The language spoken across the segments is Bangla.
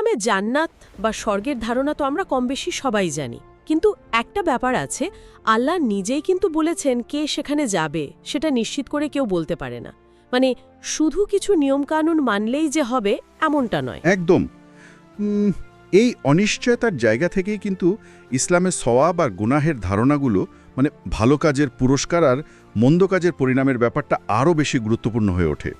ইসলামে জান্নাত বা স্বর্গের ধারণা তো আমরা কম বেশি সবাই জানি। কিন্তু একটা ব্যাপার আছে, আল্লাহ নিজেই কিন্তু বলেছেন কে সেখানে যাবে, সেটা নিশ্চিত করে কেউ বলতে পারে না। মানে শুধু কিছু নিয়মকানুন মানলেই যে হবে, এমনটা নয়। একদম। এই অনিশ্চয়তার জায়গা থেকেই কিন্তু ইসলামের সওয়াব আর গুনাহের ধারণাগুলো মানে ভালো কাজের পুরস্কার আর মন্দ কাজের পরিণামের ব্যাপারটা আরও বেশি গুরুত্বপূর্ণ হয়ে ওঠে।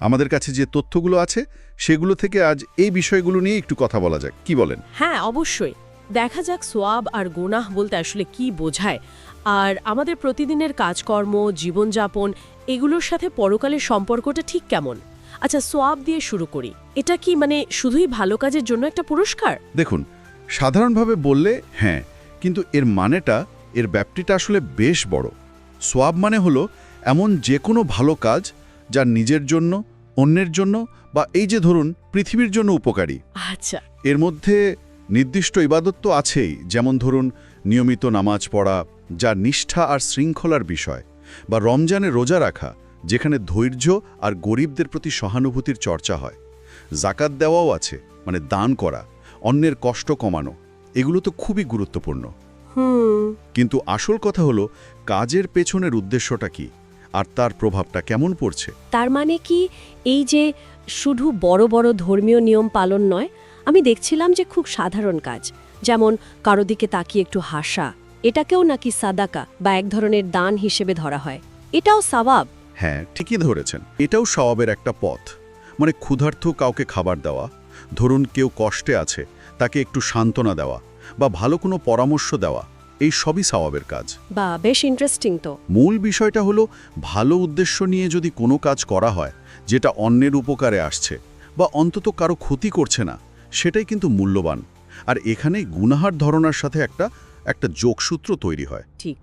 আমাদের কাছে যে তথ্যগুলো আছে সেগুলো থেকে আজ এই বিষয়গুলো নিয়ে একটু কথা বলা যাক। কি বলেন? হ্যাঁ অবশ্যই। দেখা যাক সোয়াব আর গোনাহ বলতে আসলে কি বোঝায়। আর আমাদের প্রতিদিনের কাজকর্ম জীবনযাপন এগুলোর সাথে পরকালের সম্পর্কটা ঠিক কেমন? আচ্ছা সোয়াব দিয়ে শুরু করি। এটা কি মানে শুধুই ভালো কাজের জন্য একটা পুরস্কার? দেখুন সাধারণভাবে বললে হ্যাঁ কিন্তু এর মানেটা এর ব্যাপ্তিটা আসলে বেশ বড়। সোয়াব মানে হলো এমন যে কোনো ভালো কাজ যা নিজের জন্য অন্যের জন্য বা এই যে ধরুন পৃথিবীর জন্য উপকারী। আচ্ছা। এর মধ্যে নির্দিষ্ট ইবাদত তো আছেই যেমন ধরুন নিয়মিত নামাজ পড়া যা নিষ্ঠা আর শৃঙ্খলার বিষয় বা রমজানে রোজা রাখা যেখানে ধৈর্য আর গরিবদের প্রতি সহানুভূতির চর্চা হয়। জাকাত দেওয়াও আছে মানে দান করা অন্যের কষ্ট কমানো এগুলো তো খুবই গুরুত্বপূর্ণ। কিন্তু আসল কথা হলো কাজের পেছনের উদ্দেশ্যটা কি? আর তার প্রভাবটা কেমন পড়ছে? তার মানে কি? এই যে শুধু বড় বড় ধর্মীয় নিয়ম পালন নয় আমি দেখছিলাম যে খুব সাধারণ কাজ। যেমন কারও দিকে তাকিয়ে একটু হাসা এটাকেও নাকি সাদাকা বা এক ধরনের দান হিসেবে ধরা হয়। এটাও সাবাব হ্যাঁ ঠিকই ধরেছেন। এটাও স্বভাবের একটা পথ। মানে ক্ষুধার্থ কাউকে খাবার দেওয়া ধরুন কেউ কষ্টে আছে তাকে একটু সান্ত্বনা দেওয়া বা ভালো কোনো পরামর্শ দেওয়া এই সবই স্বভাবের কাজ। বা বেশ ইন্টারেস্টিং তো। মূল বিষয়টা হলো ভালো উদ্দেশ্য নিয়ে যদি কোনো কাজ করা হয় যেটা অন্যের উপকারে আসছে বা অন্তত কারও ক্ষতি করছে না সেটাই কিন্তু মূল্যবান। আর এখানে গুনাহার ধরনার সাথে একটা একটা যোগসূত্র তৈরি হয়। ঠিক।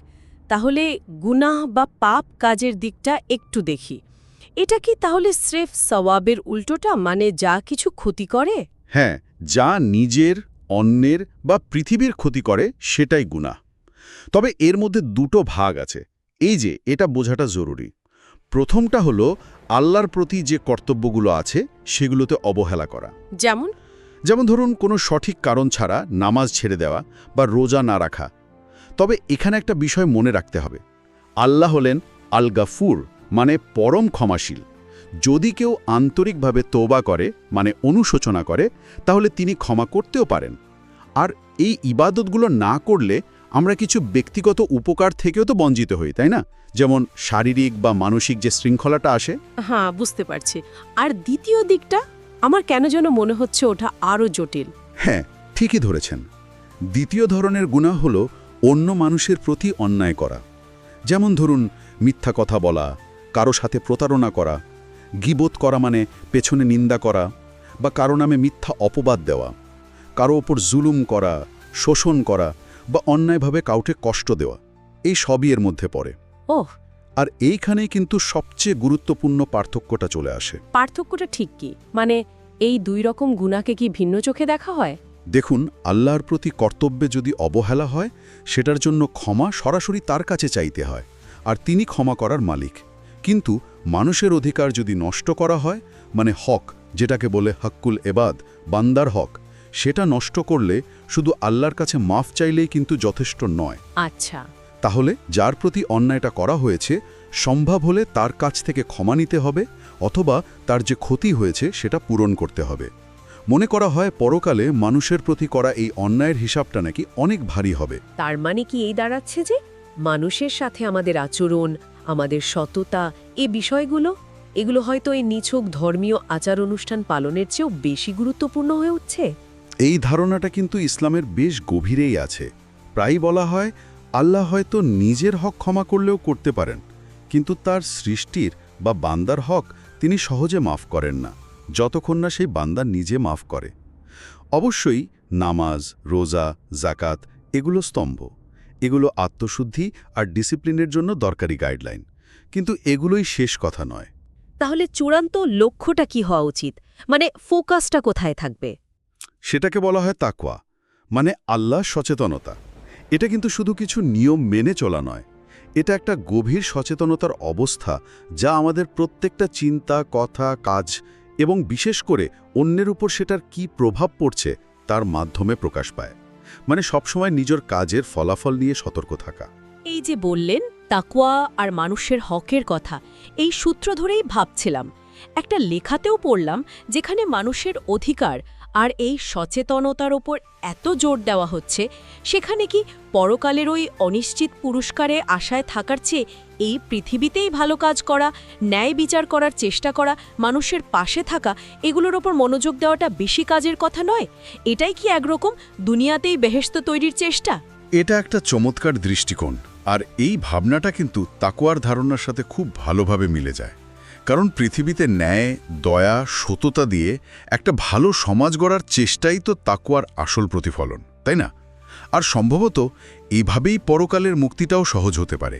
তাহলে গুনাহ বা পাপ কাজের দিকটা একটু দেখি। এটা কি তাহলে স্রেফ সওয়াবের উল্টোটা মানে যা কিছু ক্ষতি করে? হ্যাঁ যা নিজের অন্যের বা পৃথিবীর ক্ষতি করে সেটাই গুনাহ। তবে এর মধ্যে দুটো ভাগ আছে। এই যে এটা বোঝাটা জরুরি। প্রথমটা হলো আল্লাহর প্রতি যে কর্তব্যগুলো আছে সেগুলোতে অবহেলা করা। যেমন? যেমন ধরুন কোনো সঠিক কারণ ছাড়া নামাজ ছেড়ে দেওয়া বা রোজা না রাখা। তবে এখানে একটা বিষয় মনে রাখতে হবে। আল্লাহ হলেন আল গাফুর মানে পরম ক্ষমাশীল। যদি কেউ আন্তরিকভাবে তোবা করে মানে অনুশোচনা করে তাহলে তিনি ক্ষমা করতেও পারেন। আর এই ইবাদতগুলো না করলে আমরা কিছু ব্যক্তিগত উপকার থেকেও তো বঞ্চিত হই তাই না? যেমন শারীরিক বা মানসিক যে শৃঙ্খলাটা আসে। হ্যাঁ বুঝতে পারছি। আর দ্বিতীয় দিকটা আমার কেন যেন মনে হচ্ছে ওটা আরও জটিল। হ্যাঁ ঠিকই ধরেছেন। দ্বিতীয় ধরনের গুণা হল অন্য মানুষের প্রতি অন্যায় করা। যেমন ধরুন মিথ্যা কথা বলা কারও সাথে প্রতারণা করা গিবোধ করা মানে পেছনে নিন্দা করা বা কারও নামে মিথ্যা অপবাদ দেওয়া কারও ওপর জুলুম করা শোষণ করা বা অন্যায়ভাবে কাউকে কষ্ট দেওয়া এই সবই এর মধ্যে পড়ে। ওহ। আর এইখানেই কিন্তু সবচেয়ে গুরুত্বপূর্ণ পার্থক্যটা চলে আসে। পার্থক্যটা ঠিক কি? মানে এই দুই রকম গুণাকে কি ভিন্ন চোখে দেখা হয়? দেখুন আল্লাহর প্রতি কর্তব্যে যদি অবহেলা হয় সেটার জন্য ক্ষমা সরাসরি তার কাছে চাইতে হয় আর তিনি ক্ষমা করার মালিক। কিন্তু মানুষের অধিকার যদি নষ্ট করা হয় মানে হক যেটাকে বলে হক্কুল এবাদ বান্দার হক সেটা নষ্ট করলে শুধু আল্লাহর কাছে মাফ চাইলেই কিন্তু যথেষ্ট নয়। আচ্ছা। তাহলে যার প্রতি অন্যায়টা করা হয়েছে সম্ভব হলে তার কাছ থেকে ক্ষমা নিতে হবে অথবা তার যে ক্ষতি হয়েছে সেটা পূরণ করতে হবে। মনে করা হয় পরকালে মানুষের প্রতি করা এই অন্যায়ের হিসাবটা নাকি অনেক ভারী হবে। তার মানে কি এই দাঁড়াচ্ছে যে মানুষের সাথে আমাদের আচরণ আমাদের সততা এ বিষয়গুলো, এগুলো হয়তো এই নিছক ধর্মীয় আচার অনুষ্ঠান পালনের চেয়েও বেশি গুরুত্বপূর্ণ হয়ে উঠছে। এই ধারণাটা কিন্তু ইসলামের বেশ গভীরেই আছে। প্রায় বলা হয়, আল্লাহ হয়তো নিজের হক ক্ষমা করলেও করতে পারেন, কিন্তু তার সৃষ্টির বা বান্দার হক তিনি সহজে মাফ করেন না, যতক্ষণ না সেই বান্দা নিজে মাফ করে। অবশ্যই নামাজ, রোজা জাকাত এগুলো স্তম্ভ। এগুলো আত্মশুদ্ধি আর ডিসিপ্লিনের জন্য দরকারি গাইডলাইন। কিন্তু এগুলোই শেষ কথা নয়। তাহলে চূড়ান্ত লক্ষ্যটা কি হওয়া উচিত? মানে ফোকাসটা কোথায় থাকবে? সেটাকে বলা হয় তাকওয়া মানে আল্লাহ সচেতনতা। এটা কিন্তু শুধু কিছু নিয়ম মেনে চলা নয়। এটা একটা গভীর সচেতনতার অবস্থা যা আমাদের প্রত্যেকটা চিন্তা কথা কাজ এবং বিশেষ করে অন্যের উপর সেটার কি প্রভাব পড়ছে তার মাধ্যমে প্রকাশ পায়। মানে সবসময় নিজের কাজের ফলাফল নিয়ে সতর্ক থাকা। এই যে বললেন তাকুয়া আর মানুষের হকের কথা, এই সূত্র ধরেই ভাবছিলাম। একটা লেখাতেও পড়লাম যেখানে মানুষের অধিকার আর এই সচেতনতার ওপর এত জোর দেওয়া হচ্ছে, সেখানে কি পরকালের ওই অনিশ্চিত পুরস্কারে আশায় থাকার চেয়ে এই পৃথিবীতেই ভালো কাজ করা, ন্যায় বিচার করার চেষ্টা করা, মানুষের পাশে থাকা, এগুলোর ওপর মনোযোগ দেওয়াটা বেশি কাজের কথা নয়? এটাই কি একরকম দুনিয়াতেই বেহেস্ত তৈরির চেষ্টা? এটা একটা চমৎকার দৃষ্টিকোণ, আর এই ভাবনাটা কিন্তু তাকুয়ার ধারণার সাথে খুব ভালোভাবে মিলে যায়। কারণ পৃথিবীতে ন্যায়, দয়া, সততা দিয়ে একটা ভালো সমাজ গড়ার চেষ্টাই তো তাকুয়ার আসল প্রতিফলন, তাই না? আর সম্ভবত এইভাবেই পরকালের মুক্তিটাও সহজ হতে পারে।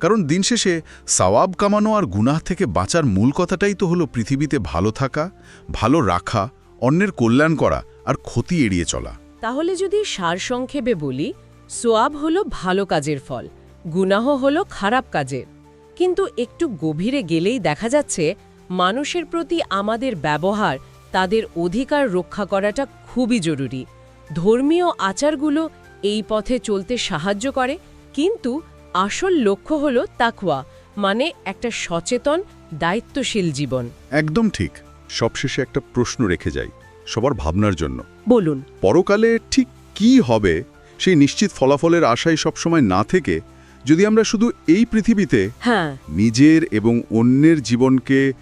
কারণ দিন শেষে সাওয়াব কামানো আর গুনাহ থেকে বাঁচার মূল কথাটাই তো হলো পৃথিবীতে ভালো থাকা, ভালো রাখা, অন্যের কল্যাণ করা আর ক্ষতি এড়িয়ে চলা। তাহলে যদি সারসংক্ষেপে বলি সোয়াব হলো ভালো কাজের ফল, গুনাহ হলো খারাপ কাজের। কিন্তু একটু গভীরে গেলেই দেখা যাচ্ছে মানুষের প্রতি আমাদের ব্যবহার তাদের অধিকার রক্ষা করাটা খুবই জরুরি। ধর্মীয় আচারগুলো এই পথে চলতে সাহায্য করে কিন্তু আসল লক্ষ্য হল তাকওয়া মানে একটা সচেতন দায়িত্বশীল জীবন। একদম ঠিক। সবশেষে একটা প্রশ্ন রেখে যাই সবার ভাবনার জন্য। বলুন। পরকালে ঠিক কি হবে সেই নিশ্চিত ফলাফলের আশায় সবসময় না থেকে যদি আমরা শুধু এই পৃথিবীতে হ্যাঁ। নিজের এবং অন্যের জীবনকে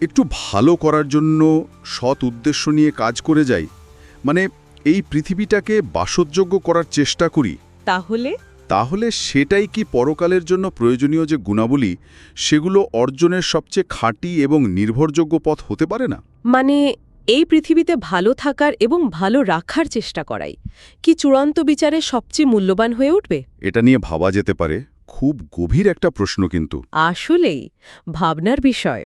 একটু ভালো করার জন্য সৎ উদ্দেশ্য নিয়ে কাজ করে যাই মানে এই পৃথিবীটাকে বাসযোগ্য করার চেষ্টা করি তাহলে? তাহলে সেটাই কি পরকালের জন্য প্রয়োজনীয় যে গুণাবলী সেগুলো অর্জনের সবচেয়ে খাঁটি এবং নির্ভরযোগ্য পথ হতে পারে না? মানে এই পৃথিবীতে ভালো থাকার এবং ভালো রাখার চেষ্টা করাই কি চূড়ান্ত বিচারে সবচেয়ে মূল্যবান হয়ে উঠবে? এটা নিয়ে ভাবা যেতে পারে। খুব গভীর একটা প্রশ্ন কিন্তু। আসলেই ভাবনার বিষয়।